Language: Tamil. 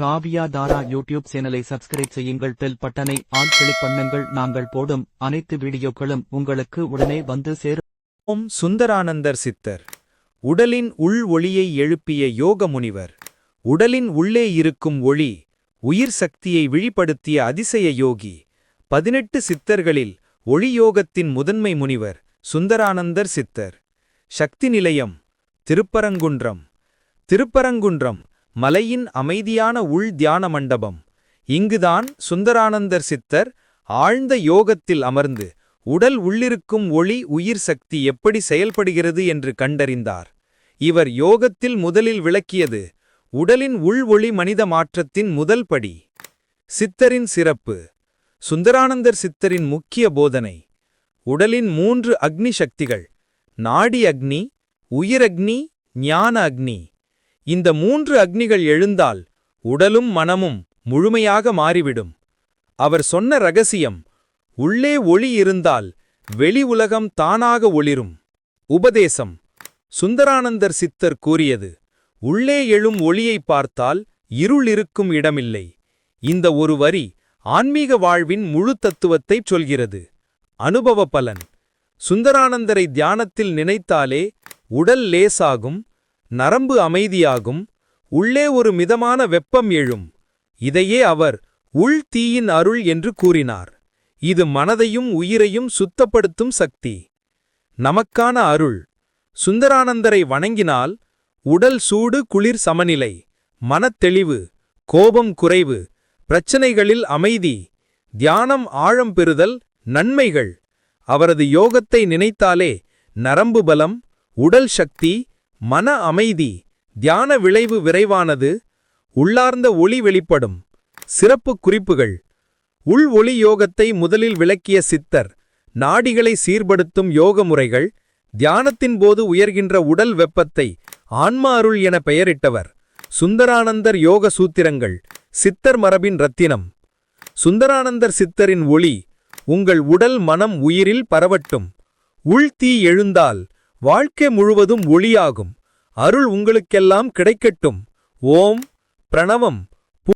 காவியா தாரா யூடியூப் சேனலை சப்ஸ்கிரைப் செய்யுங்கள். பெல் பட்டனை ஆல் கிளிக் பண்ணுங்கள். நாங்கள் போடும் அனைத்து வீடியோக்களும் உங்களுக்கு உடனே வந்து சேரும். ஓம் சுந்தரானந்தர் சித்தர். உடலின் உள் ஒளியை எழுப்பிய யோக முனிவர். உடலின் உள்ளே இருக்கும் ஒளி உயிர் சக்தியை விழிப்படுத்திய அதிசய யோகி. பதினெட்டு சித்தர்களில் ஒளியோகத்தின் முதன்மை முனிவர் சுந்தரானந்தர் சித்தர். சக்தி நிலையம் திருப்பரங்குன்றம். திருப்பரங்குன்றம் மலையின் அமைதியான உள் தியான மண்டபம். இங்குதான் சுந்தரானந்தர் சித்தர் ஆழ்ந்த யோகத்தில் அமர்ந்து உடல் உள்ளிருக்கும் ஒளி உயிர் சக்தி எப்படி செயல்படுகிறது என்று கண்டறிந்தார். இவர் யோகத்தில் முதலில் விளக்கியது உடலின் உள் ஒளி மனித மாற்றத்தின் முதல் படி. சித்தரின் சிறப்பு. சுந்தரானந்தர் சித்தரின் முக்கிய போதனை. உடலின் மூன்று அக்னி சக்திகள். நாடி அக்னி உயிரக்னி ஞான அக்னி. இந்த மூன்று அக்னிகள் எழுந்தால் உடலும் மனமும் முழுமையாக மாறிவிடும். அவர் சொன்ன ரகசியம் உள்ளே ஒளி இருந்தால் வெளி உலகம் தானாக ஒளிரும். உபதேசம் சுந்தரானந்தர் சித்தர் கூறியது உள்ளே எழும் ஒளியைப் பார்த்தால் இருள் இருக்கும் இடமில்லை. இந்த ஒரு வரி ஆன்மீக வாழ்வின் முழு தத்துவத்தைச் சொல்கிறது. அனுபவ பலன் சுந்தரானந்தரை தியானத்தில் நினைத்தாலே உடல் லேசாகும் நரம்பு அமைதியாகும் உள்ளே ஒரு மிதமான வெப்பம் எழும். இதையே அவர் உள் தீயின் அருள் என்று கூறினார். இது மனதையும் உயிரையும் சுத்தப்படுத்தும் சக்தி. நமக்கான அருள். சுந்தரானந்தரை வணங்கினால் உடல் சூடு குளிர் சமநிலை மனத்தெளிவு கோபம் குறைவு பிரச்சனைகளில் அமைதி தியானம் ஆழம் பெறுதல் நன்மைகள். அவரது யோகத்தை நினைத்தாலே நரம்பு பலம் உடல் சக்தி மன அமைதி தியான விளைவு விரைவானது உள்ளார்ந்த ஒளி வெளிப்படும் சிறப்பு குறிப்புகள். உள் ஒளி யோகத்தை முதலில் விளக்கிய சித்தர் நாடிகளை சீர்படுத்தும் யோக முறைகள் தியானத்தின் போது உயர்கின்ற உடல் வெப்பத்தை ஆன்மா அருள் என பெயரிட்டவர். சுந்தரானந்தர் யோக சூத்திரங்கள் சித்தர் மரபின் ரத்தினம். சுந்தரானந்தர் சித்தரின் ஒளி உங்கள் உடல் மனம் உயிரில் பரவட்டும். உள் தீ எழுந்தால் வாழ்க்கை முழுவதும் ஒளியாகும். அருள் உங்களுக்கெல்லாம் கிடைக்கட்டும். ஓம். பிரணவம்.